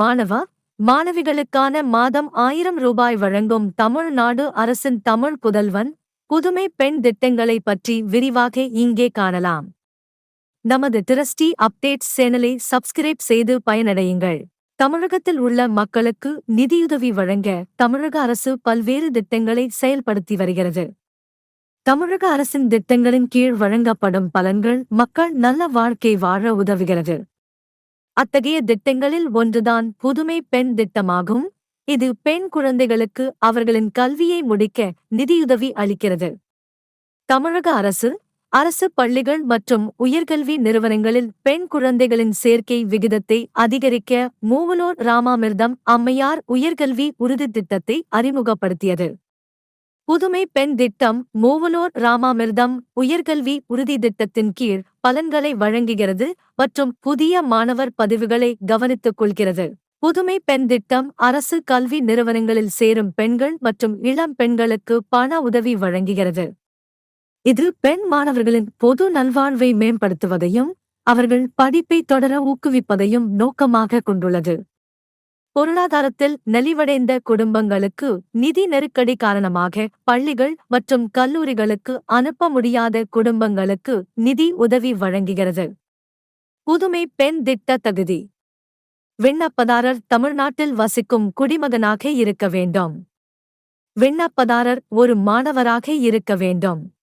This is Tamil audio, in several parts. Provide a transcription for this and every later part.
மாணவா மாணவிகளுக்கான மாதம் ஆயிரம் ரூபாய் வழங்கும் தமிழ்நாடு அரசின் தமிழ் புதல்வன் புதுமை பெண் திட்டங்களை பற்றி விரிவாக இங்கே காணலாம். நமது டிரஸ்டி அப்டேட்ஸ் சேனலை சப்ஸ்கிரைப் செய்து பயனடையுங்கள். தமிழகத்தில் உள்ள மக்களுக்கு நிதியுதவி வழங்க தமிழக அரசு பல்வேறு திட்டங்களை செயல்படுத்தி வருகிறது. தமிழக அரசின் திட்டங்களின் கீழ் வழங்கப்படும் பலன்கள் மக்கள் நல்ல வாழ்க்கை வாழ உதவுகிறது. அத்தகைய திட்டங்களில் ஒன்றுதான் புதுமை பெண் திட்டமாகும். இது பெண் குழந்தைகளுக்கு அவர்களின் கல்வியை முடிக்க நிதியுதவி அளிக்கிறது. தமிழக அரசு அரசு பள்ளிகள் மற்றும் உயர்கல்வி நிறுவனங்களில் பெண் குழந்தைகளின் சேர்க்கை விகிதத்தை அதிகரிக்க மூவலூர் ராமாமிர்தம் அம்மையார் உயர்கல்வி உறுதி திட்டத்தை அறிமுகப்படுத்தியது. புதுமை பெண் திட்டம் மூவனோர் ராமாமிர்தம் உயர்கல்வி உறுதி திட்டத்தின் கீழ் பலன்களை வழங்குகிறது மற்றும் புதிய மாணவர் பதிவுகளை கவனித்துக் கொள்கிறது. புதுமை பெண் திட்டம் அரசு கல்வி நிறுவனங்களில் சேரும் பெண்கள் மற்றும் இளம் பெண்களுக்கு பண உதவி வழங்குகிறது. இது பெண் மாணவர்களின் பொது நல்வாழ்வை மேம்படுத்துவதையும் அவர்கள் படிப்பை தொடர ஊக்குவிப்பதையும் நோக்கமாக கொண்டுள்ளது. பொருளாதாரத்தில் நலிவடைந்த குடும்பங்களுக்கு நிதி நெருக்கடி காரணமாக பள்ளிகள் மற்றும் கல்லூரிகளுக்கு அனுப்ப முடியாத குடும்பங்களுக்கு நிதி உதவி வழங்குகிறது. புதுமை பெண் திட்ட தகுதி. விண்ணப்பதாரர் தமிழ்நாட்டில் வசிக்கும் குடிமகனாக இருக்க வேண்டும். விண்ணப்பதாரர் ஒரு மாணவராக இருக்க வேண்டும்.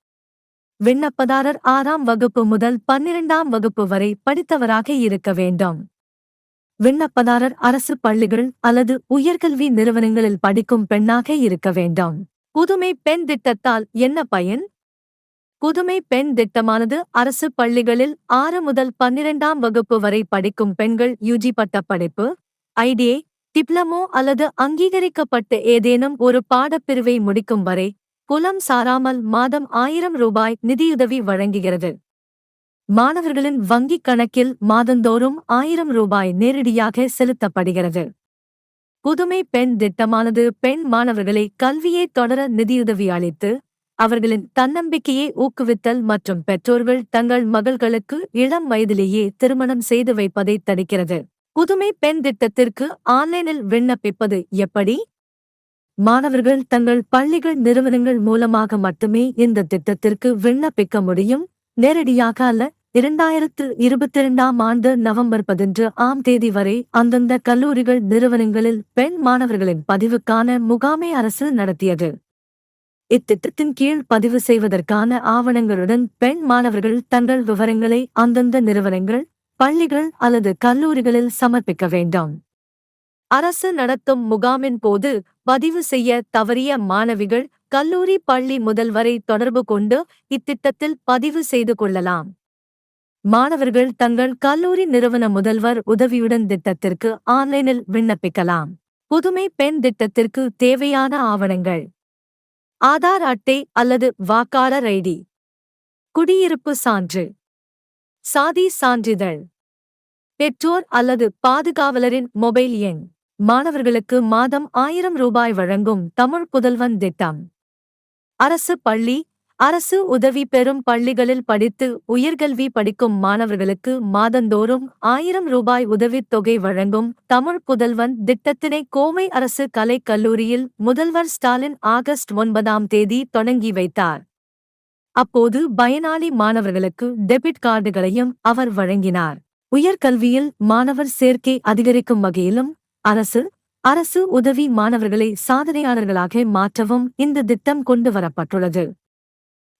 விண்ணப்பதாரர் ஆறாம் வகுப்பு முதல் பன்னிரண்டாம் வகுப்பு வரை படித்தவராக இருக்க வேண்டும். விண்ணப்பதாரர் அரசு பள்ளிகள் அல்லது உயர்கல்வி நிறுவனங்களில் படிக்கும் பெண்ணாக இருக்க வேண்டாம். புதுமை பெண் திட்டத்தால் என்ன பயன்? புதுமை பெண் திட்டமானது அரசு பள்ளிகளில் ஆறு முதல் பன்னிரண்டாம் வகுப்பு வரை படிக்கும் பெண்கள் யூஜி பட்டப்படிப்பு ஐடிஏ டிப்ளமோ அல்லது அங்கீகரிக்கப்பட்ட ஏதேனும் ஒரு பாடப்பிரிவை முடிக்கும் வரை புலம் சாராமல் மாதம் ஆயிரம் ரூபாய் நிதியுதவி வழங்குகிறது. மாணவர்களின் வங்கிக் கணக்கில் மாதந்தோறும் ஆயிரம் ரூபாய் நேரடியாக செலுத்தப்படுகிறது. புதுமை பெண் திட்டமானது பெண் மாணவர்களை கல்வியை தொடர நிதியுதவி அளித்து அவர்களின் தன்னம்பிக்கையை ஊக்குவித்தல் மற்றும் பெற்றோர்கள் தங்கள் மகள்களுக்கு இளம் வயதிலேயே திருமணம் செய்து வைப்பதை தடுக்கிறது. புதுமை பெண் திட்டத்திற்கு ஆன்லைனில் விண்ணப்பிப்பது எப்படி? மாணவர்கள் தங்கள் பள்ளிகள் நிறுவனங்கள் மூலமாக மட்டுமே இந்த திட்டத்திற்கு விண்ணப்பிக்க முடியும்? நேரடியாக அல்ல இரண்டாயிரத்து இருபத்தி இரண்டாம் ஆண்டு நவம்பர் பதினொன்று ஆம் தேதி வரை அந்தந்த கல்லூரிகள் நிறுவனங்களில் பெண் மாணவர்களின் பதிவுக்கான முகாமை அரசு நடத்தியது. இத்திட்டத்தின் கீழ் பதிவு செய்வதற்கான ஆவணங்களுடன் பெண் மாணவர்கள் தங்கள் விவரங்களை அந்தந்த நிறுவனங்கள் பள்ளிகள் அல்லது கல்லூரிகளில் சமர்ப்பிக்க வேண்டும். அரசு நடத்தும் முகாமின் போது பதிவு செய்ய தவறிய மாணவிகள் கல்லூரி பள்ளி முதல்வரை தொடர்பு கொண்டு இத்திட்டத்தில் பதிவு செய்து கொள்ளலாம். மாணவர்கள் தங்கள் கல்லூரி நிறுவன முதல்வர் உதவியுடன் திட்டத்திற்கு ஆன்லைனில் விண்ணப்பிக்கலாம். புதுமை பெண் திட்டத்திற்கு தேவையான ஆவணங்கள். ஆதார் அட்டை அல்லது வாக்காளர் ஐடி. குடியிருப்பு சான்று. சாதி சான்றிதழ். பெற்றோர் அல்லது பாதுகாவலரின் மொபைல் எண். மாணவர்களுக்கு மாதம் ஆயிரம் ரூபாய் வழங்கும் தமிழ் புதல்வன் திட்டம். அரசு பள்ளி அரசு உதவி பெறும் பள்ளிகளில் படித்து உயர்கல்வி படிக்கும் மாணவர்களுக்கு மாதந்தோறும் ஆயிரம் ரூபாய் உதவித் தொகை வழங்கும் தமிழ் புதல்வன் திட்டத்தினை கோவை அரசு கலைக் கல்லூரியில் முதல்வர் ஸ்டாலின் ஆகஸ்ட் ஒன்பதாம் தேதி தொடங்கி வைத்தார். அப்போது பயனாளி மாணவர்களுக்கு டெபிட் கார்டுகளையும் அவர் வழங்கினார். உயர்கல்வியில் மாணவர் சேர்க்கை அதிகரிக்கும் வகையிலும் அரசு அரசு உதவி மாணவர்களை சாதனையாளர்களாக மாற்றவும் இந்த திட்டம் கொண்டு வரப்பட்டுள்ளது.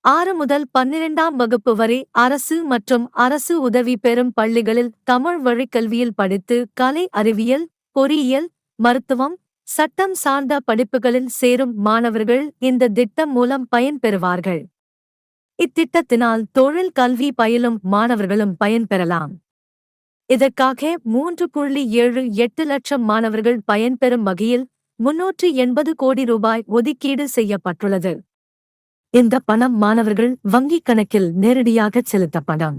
ஆறு முதல் பன்னிரெண்டாம் வகுப்பு வரை அரசு மற்றும் அரசு உதவி பெறும் பள்ளிகளில் தமிழ் வழிக்கல்வியில் படித்து கலை அறிவியல் பொறியியல் மருத்துவம் சட்டம் சார்ந்த படிப்புகளில் சேரும் மாணவர்கள் இந்த திட்டம் மூலம் பயன்பெறுவார்கள் இத்திட்டத்தினால் தொழில் கல்வி பயிலும் மாணவர்களும் பயன்பெறலாம் இதற்காக மூன்று புள்ளி ஏழு எட்டு லட்சம் மாணவர்கள் பயன்பெறும் வகையில் முன்னூற்று எண்பது கோடி ரூபாய் ஒதுக்கீடு செய்யப்பட்டுள்ளது. இந்த பணம் மாணவர்கள் வங்கிக் கணக்கில் நேரடியாக செலுத்தப்படும்.